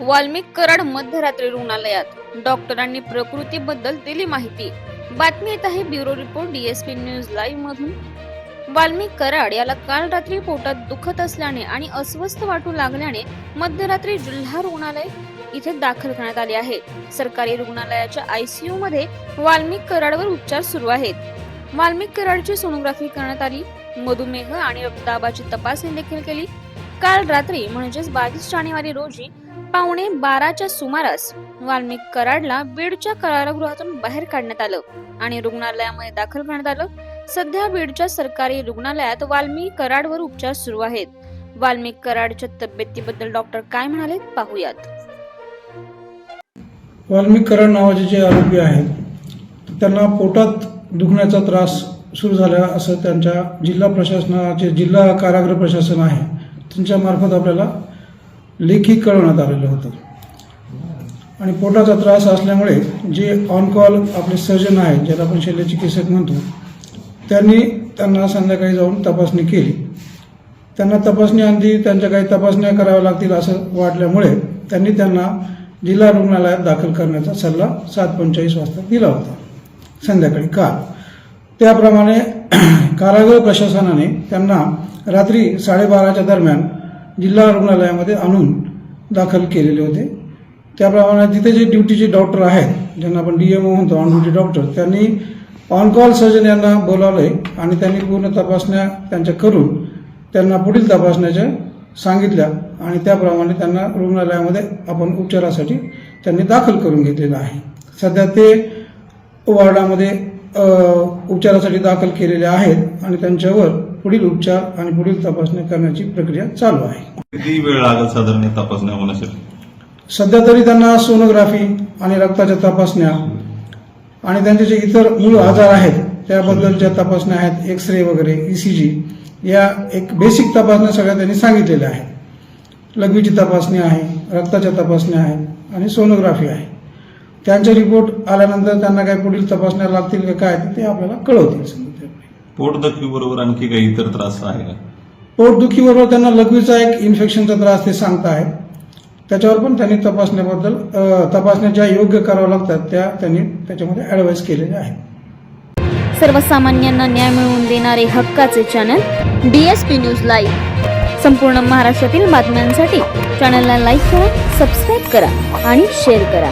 वाल्मिक कराड मध्यरात्री रुग्णालयात. डॉक्टरांनी प्रकृतीबद्दल दिली माहिती. बातमी येत आहे bureau report DSP news live मधून वाल्मिक कराड याला काल रात्री पोटात दुखत असल्याने आणि अस्वस्थ वाटू लागल्याने मध्यरात्री जिल्हा रुग्णालय इथे दाखल करण्यात आले आहे. सरकारी रुग्णालयाच्या आयसीयू मध्ये वाल्मिक कराडवर उपचार सुरू आहेत. वाल्मिक कराडची सोनोग्राफी करण्यात आली. मधुमेह आणि रक्तदाबाची तपासणी देखील केली. काल रात्री म्हणजेच बावीस जानेवारी रोजी पावणे बाराच्या सुमारास वाल्मिक कराडला बीडच्या कारागृहातून बाहेर काढण्यात आलं आणि रुग्णालयामध्ये दाखल करण्यात आलं. सध्या बीडच्या सरकारी रुग्णालयात वाल्मिक कराडवर उपचार सुरू आहेत. वाल्मिक कराडच्या तब्येतीबद्दल डॉक्टर काय म्हणाले पाहूयात. वाल्मिक कराड नावाचे जे आरोपी आहेत त्यांना पोटात दुखण्याचा त्रास सुरू झाला असं त्यांच्या जिल्हा प्रशासनाचे जिल्हा कारागृह प्रशासन आहे. त्यांच्यामार्फत आपल्याला लेखी कळवण्यात आलेलं होतं. आणि पोटाचा त्रास असल्यामुळे जे ऑन कॉल आपले सर्जन आहेत ज्याला आपण शल्यचिकित्सक म्हणतो त्यांनी त्यांना संध्याकाळी जाऊन तपासणी केली. त्यांना तपासणी आणली त्यांच्या काही तपासण्या कराव्या लागतील असं वाटल्यामुळे त्यांनी त्यांना जिल्हा रुग्णालयात दाखल करण्याचा सल्ला सात पंचेचाळीस वाजता दिला होता संध्याकाळी काल. त्याप्रमाणे कारागृह प्रशासनाने त्यांना रात्री साडेबाराच्या दरम्यान जिल्हा रुग्णालयामध्ये आणून दाखल केलेले होते. त्याप्रमाणे तिथे जे ड्युटीचे डॉक्टर आहेत ज्यांना आपण डी एम ओ म्हणतो ऑन ड्युटी डॉक्टर त्यांनी ऑन कॉल सर्जन यांना बोलावलंय आणि त्यांनी पूर्ण तपासण्या त्यांच्या करून त्यांना पुढील तपासण्याच्या सांगितल्या आणि त्याप्रमाणे त्यांना रुग्णालयामध्ये आपण उपचारासाठी त्यांनी दाखल करून घेतलेलं आहे. सध्या ते वॉर्डामध्ये उपचारासाठी दाखल केलेले आहेत आणि त्यांच्यावर पुढील उपचार आणि पुढील तपासणी करण्याची प्रक्रिया चालू आहे. किती वेळ लागेल साधारण या तपासण्या होण्यासाठी सध्या तरी त्यांना सोनोग्राफी आणि रक्ताच्या तपासण्या आणि त्यांचे जे इतर मूळ आजार आहेत त्याबद्दलच्या तपासण्या आहेत एक्स रे वगैरे ईसीजी या एक बेसिक तपासण्या सगळ्या त्यांनी सांगितलेल्या आहेत. लघवीची तपासणी आहे रक्ताच्या तपासण्या आहेत आणि सोनोग्राफी आहे. त्यांचे रिपोर्ट आल्यानंतर त्यांना काही पुढील तपासण्या लागतील का काय ते आपल्याला कळवतील. समजा ते. पोटदखी बरोबर आणखी काही इतर त्रास आहे का? पोटदुखीबरोबर त्यांना लघवीचा एक इन्फेक्शनचा त्रास ते सांगताहेत त्याच्यावर पण त्यांनी तपासण्याबद्दल तपासण्या ज्या योग्य कराव्या लागतात. त्या त्यांनी त्याच्यामध्ये ॲडवाईस केलेल्या आहेत सर्वसामान्यांना न्याय मिळवून देणारे हक्काचे चॅनल डीएसपी न्यूज लाईव्ह संपूर्ण महाराष्ट्रातील बातम्यांसाठी चॅनलला लाईक करा सबस्क्राईब करा आणि शेअर करा.